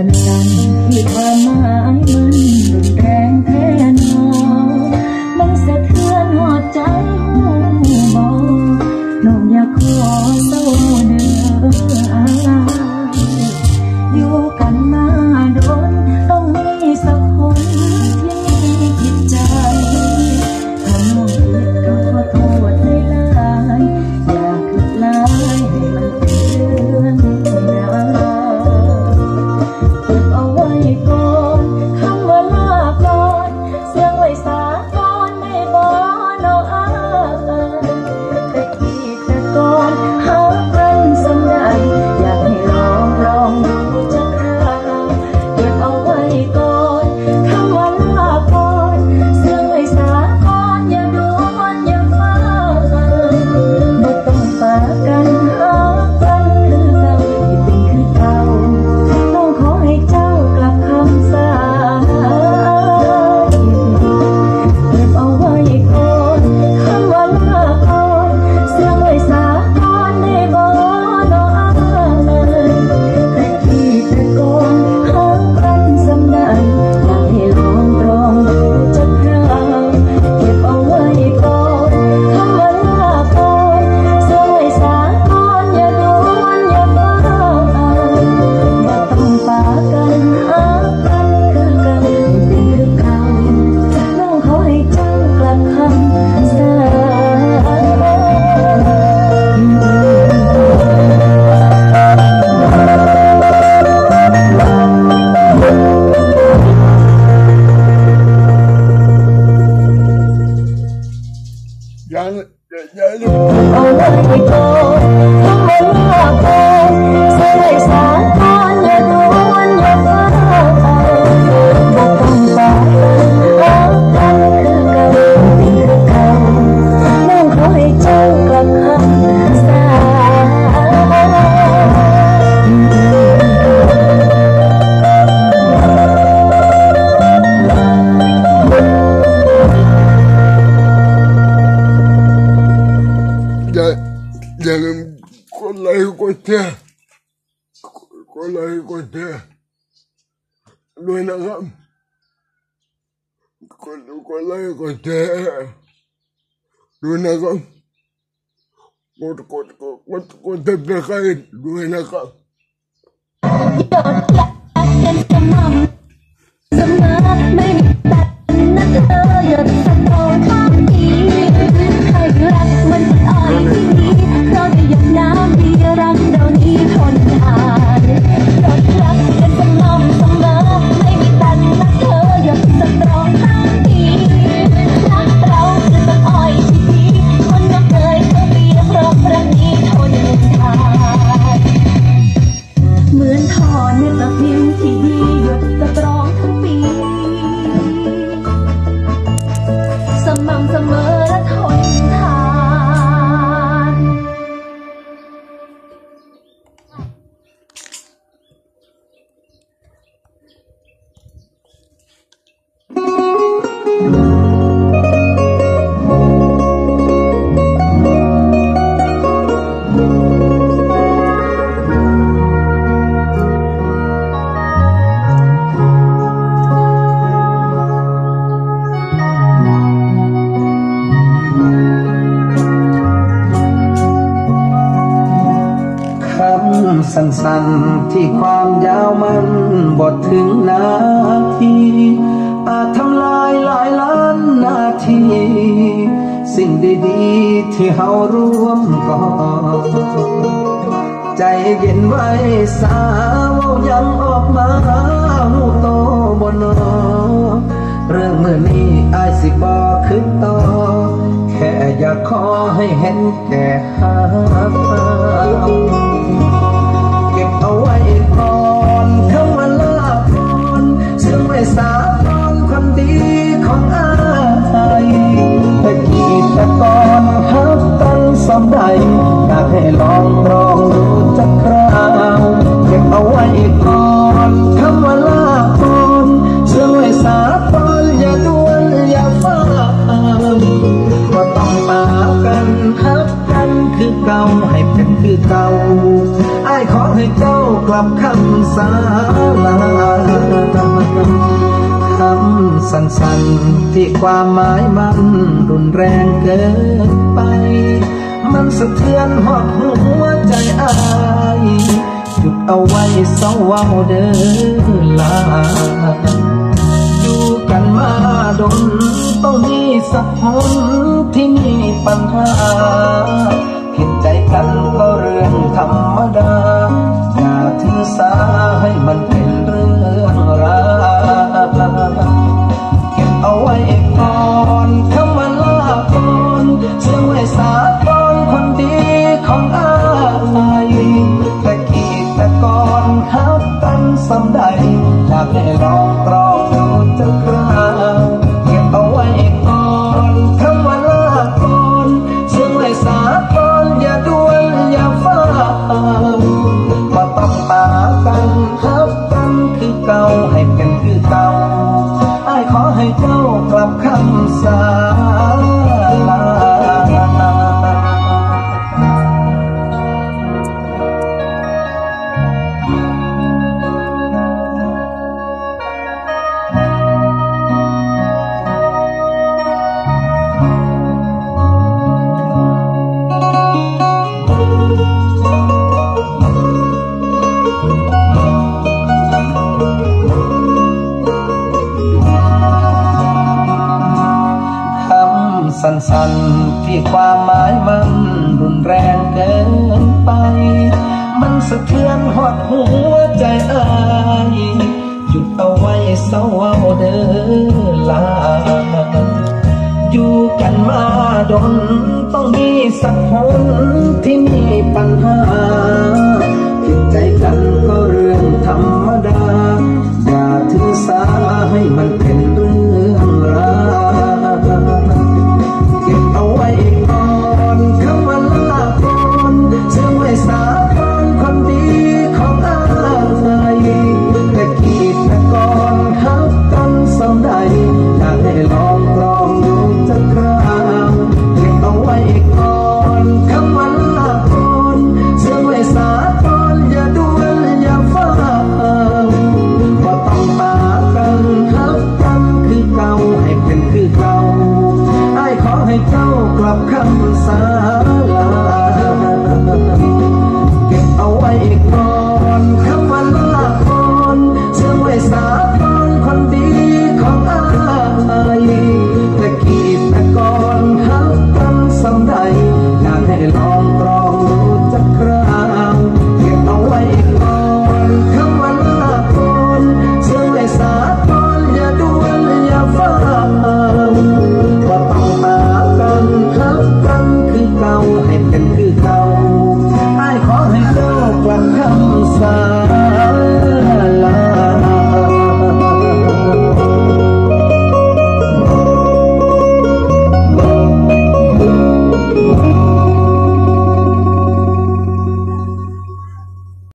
open it up. แชร์ด้วยนะครับกดกดไลค์กดแช สั้นๆ ที่ความยาวมันบทถึงนาที อาจทำลายหลายล้านนาที สิ่งดีๆ ที่เฮาร่วมก่อใจเย็นไว้สาวยังออกมาหูโตบนอเรื่องเมื่อนี้อายสิบอขึ้นต่อ แค่อยากขอให้เห็นแก่หา เป็นคือเก่าอ้ขอให้เจ้ากลับคำสาลาคำสั้นๆที่ความหมายมันรุนแรงเกินไป มันสะเทือนหอกหัวใจอายหยุดเอาไว้เศร้าเว้าเดินลาอยู่กันมาดนต้องมีสักคนที่มีปัญหาผิดใจ กันก็เรื่องธรรมดา อย่าถือสาให้มันเป็น ที่ความหมายมันรุนแรงเกินไป มันสะเทือนหดหัวใจอายหยุดเอาไว้เศร้าเอาเดินลาอยู่กันมาดนต้องมีสักคนที่มีปัญหา alcançar